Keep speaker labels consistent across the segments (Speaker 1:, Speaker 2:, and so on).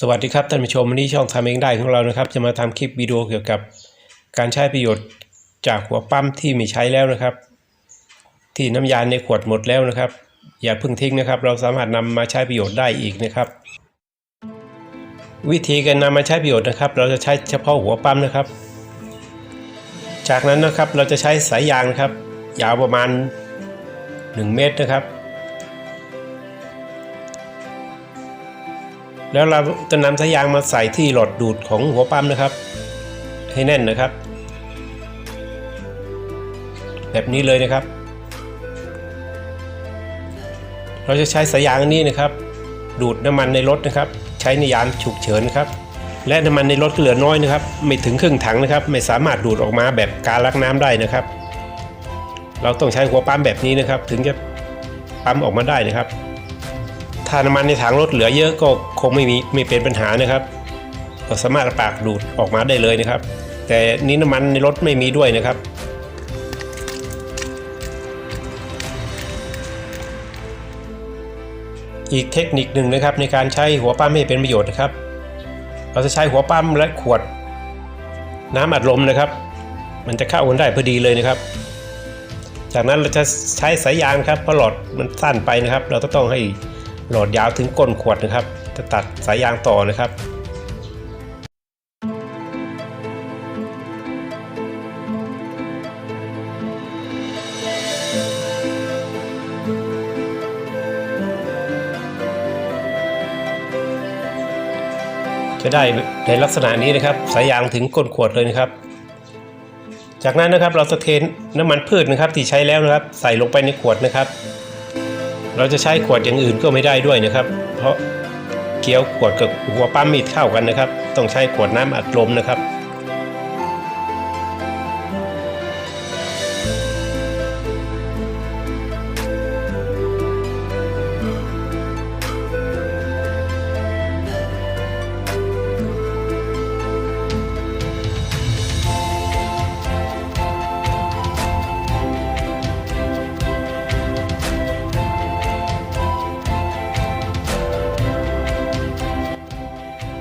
Speaker 1: สวัสดีครับท่านผู้ชมวันนี้ช่องทำเองได้ของเรานะครับ จะมาทำคลิปวิดีโอเกี่ยวกับ การใช้ประโยชน์จากหัวปั๊มที่มีใช้แล้วนะครับ ที่น้ำยาในขวดหมดแล้วนะครับ อย่าเพิ่งทิ้งนะครับ เราสามารถนำมาใช้ประโยชน์ได้อีกนะครับ วิธีการนำมาใช้ประโยชน์นะครับ เราจะใช้เฉพาะหัวปั๊มนะครับ จากนั้นนะครับเราจะใช้สายยางนะครับ ยาวประมาณ 1 เมตรนะครับ แล้วเราจะนำสายยางมาใส่ที่หลอดดูดของหัวปั๊มนะครับ ให้แน่นนะครับ แบบนี้เลยนะครับ เราจะใช้สายยางนี้นะครับ ดูดน้ำมันในรถนะครับ ใช้ในยามฉุกเฉินนะครับ และน้ำมันในรถก็เหลือน้อยนะครับ ไม่ถึงครึ่งถังนะครับ ไม่สามารถดูดออกมาแบบการลักน้ำได้นะครับ เราต้องใช้หัวปั๊มแบบนี้นะครับ ถึงจะปั๊มออกมาได้นะครับ ถ้าน้ำมันในถังรถเหลือเยอะก็คงไม่มีไม่เป็นปัญหานะครับก็สามารถปากดูดออกมาได้เลยนะครับ แต่นี้น้ำมันในรถไม่มีด้วยนะครับ อีกเทคนิคหนึ่งนะครับในการใช้หัวปั๊มให้เป็นประโยชน์นะครับ เราจะใช้หัวปั๊มและขวด น้ำอัดลมนะครับ มันจะเข้ากันได้พอดีเลยนะครับจากนั้นเราจะใช้สายยางครับเพราะหลอดมันสั้นไปนะครับ เราต้องให้ หลอดยาวถึงก้นขวดนะครับ จะตัดสายยางต่อนะครับจะได้ในลักษณะนี้นะครับสายยางถึงก้นขวดเลยนะครับ จากนั้นนะครับเราจะเทน้ำมันพืชนะครับที่ใช้แล้วนะครับ ใส่ลงไปในขวดนะครับ เราจะใช้ขวดอย่างอื่นก็ไม่ได้ด้วยนะครับ เพราะเกี๊ยวขวดกับหัวปั๊มมีเข้ากันนะครับ ต้องใช้ขวดน้ำอัดลมนะครับ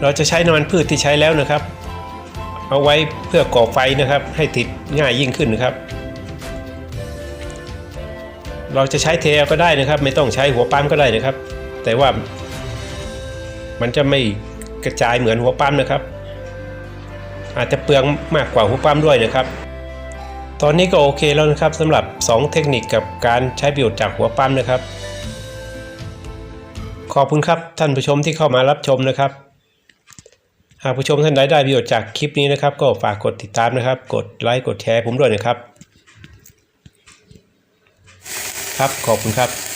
Speaker 1: เราจะใช้น้ำมันพืชที่ใช้แล้วนะครับ เอาไว้เพื่อก่อไฟนะครับ ให้ติดง่ายยิ่งขึ้นนะครับ เราจะใช้เทลก็ได้นะครับ ไม่ต้องใช้หัวปั๊มก็ได้นะครับ แต่ว่ามันจะไม่กระจายเหมือนหัวปั๊มนะครับ อาจจะเปลืองมากกว่าหัวปั๊มด้วยนะครับ ตอนนี้ก็โอเคแล้วนะครับสำหรับ 2 เทคนิคกับการใช้ประโยชน์จากหัวปั๊มนะครับ ขอบคุณครับท่านผู้ชมที่เข้ามารับชมนะครับ หากผู้ชมท่านใดได้ประโยชน์จากคลิปนี้นะครับ ก็ฝากกดติดตามนะครับ กดไลค์กดแชร์ผมด้วยนะครับ ครับขอบคุณครับ